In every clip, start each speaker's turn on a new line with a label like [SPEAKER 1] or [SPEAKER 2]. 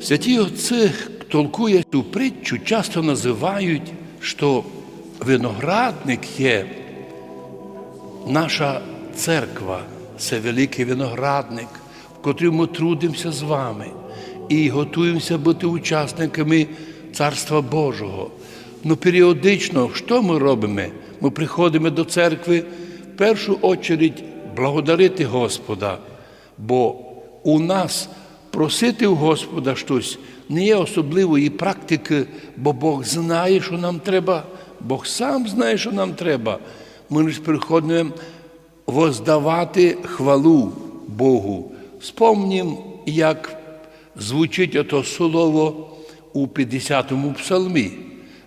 [SPEAKER 1] Святі отці, толкує цю притчу, часто називають, що виноградник є наша церква, це великий виноградник, в котрому ми трудимося з вами і готуємося бути учасниками Царства Божого. Ну, періодично, що ми робимо? Ми приходимо до церкви в першу очередь благодарити Господа, бо у нас просити у Господа щось не є особливої практики, бо Бог знає, що нам треба, Бог сам знає, що нам треба. Ми лише приходимо воздавати хвалу Богу. Спомнім, як звучить ото слово у 50-му псалмі.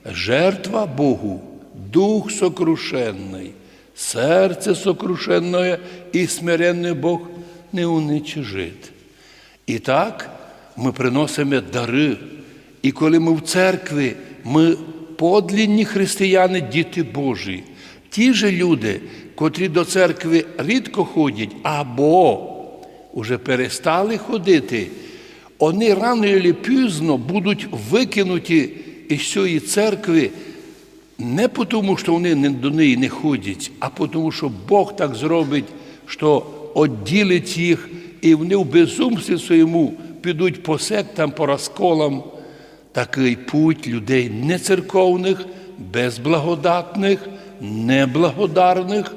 [SPEAKER 1] Жертва Богу, дух сокрушенний, серце сокрушенне і смиренне Бог не уничижить. І так ми приносимо дари. І коли ми в церкві, ми подлінні християни, діти Божі. Ті ж люди, котрі до церкви рідко ходять, або вже перестали ходити, вони рано чи пізно будуть викинуті із цієї церкви не тому, що вони до неї не ходять, а тому, що Бог так зробить, що відділить їх, і вони в безумстві своєму підуть по сектам, по розколам. Такий путь людей нецерковних, безблагодатних, неблагодарних,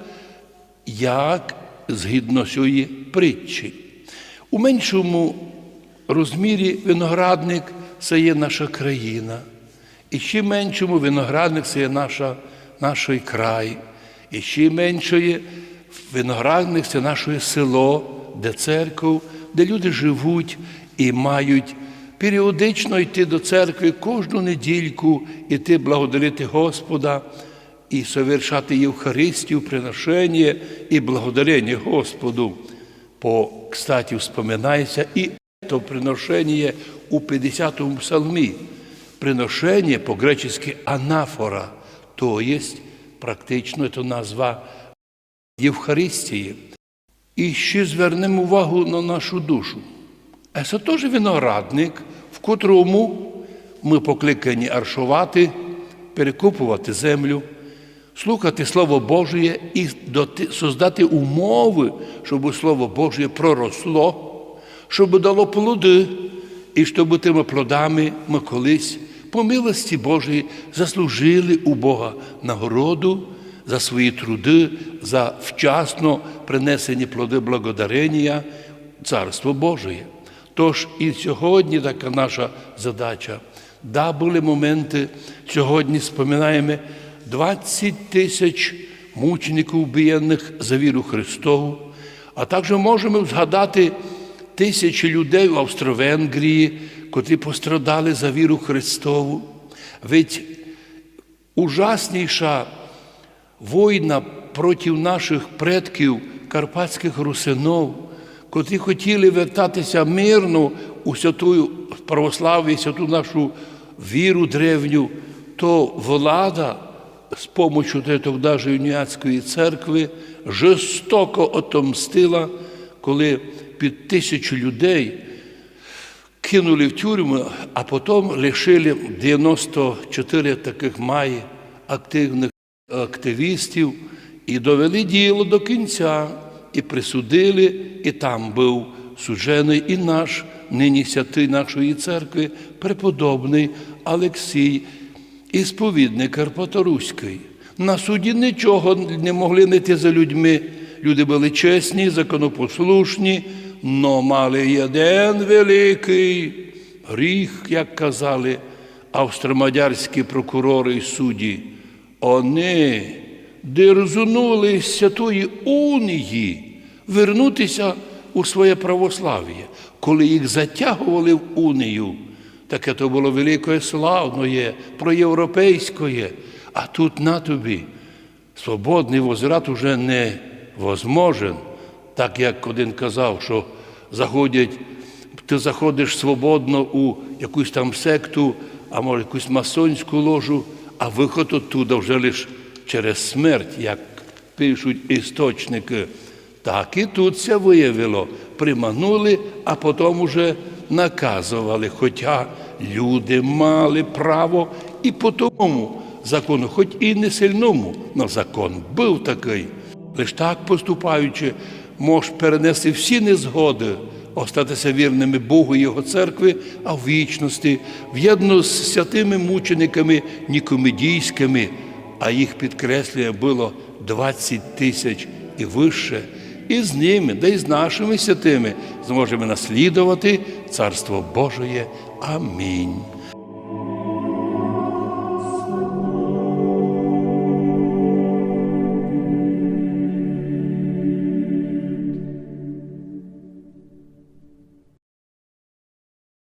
[SPEAKER 1] як згідно цієї притчі. У меншому розмірі виноградник це є наша країна. І ще меншому виноградник це є наша, наш край. І ще меншої виноградник це наше село, де церква, де люди живуть і мають періодично йти до церкви кожну недільку, іти благодарити Господа і совершати Євхаристію, приношення і благодарення Господу. По, кстати, вспоминається і то приношення у 50-му псалмі. Приношення по-гречески анафора, то є практично це назва Євхаристії. І ще звернемо увагу на нашу душу. Це теж виноградник, в котрому ми покликані аршувати, перекупувати землю, слухати Слово Божє і создати умови, щоб Слово Божє проросло, щоб дало плоди, і щоб тими плодами ми колись, по милості Божої, заслужили у Бога нагороду за свої труди, за вчасно принесені плоди благодарення Царство Божє. Тож і сьогодні така наша задача. Да, були моменти, сьогодні споминаємо 20 тисяч мучеників вбієнних за віру Христову, а також можемо згадати тисячі людей в Австро-Венгрії, котрі пострадали за віру Христову. Ведь ужасніша війна проти наших предків, карпатських русинов, котрі хотіли вертатися мирно у святую православ'я, святу нашу віру древню, то влада з допомогою тогда юніатської церкви жорстоко отомстила, коли під тисячу людей кинули в тюрму, а потім лишили 94 таких має активних активістів і довели діло до кінця, і присудили, і там був суджений і наш нині святий нашої церкви, преподобний Олексій, ісповідник Карпаторуський. На суді нічого не могли знайти за людьми. Люди були чесні, законопослушні, но мали один великий гріх, як казали австромадярські прокурори і судді. Вони дерзунули з святої унії вернутися у своє православ'я. Коли їх затягували в унію, таке то було великое славное, проєвропейське, а тут на тобі свободний возврат уже невозможен, так як один казав, що заходять, ти заходиш свободно у якусь там секту, а може якусь масонську ложу, а виход оттуда вже лише через смерть, як пишуть істочники. Так і тут це виявило. Приманули, а потім уже наказували, хоча люди мали право і по тому закону, хоч і не сильному, але закон був такий. Лиш так поступаючи, мож перенести всі незгоди, остатися вірними Богу і Його церкви, а в вічності, в'єдно з святими мучениками нікомедійськими, а їх підкреслює було 20 тисяч і вище, і з ними, да й з нашими святими зможемо наслідувати Царство Божоє. Амінь.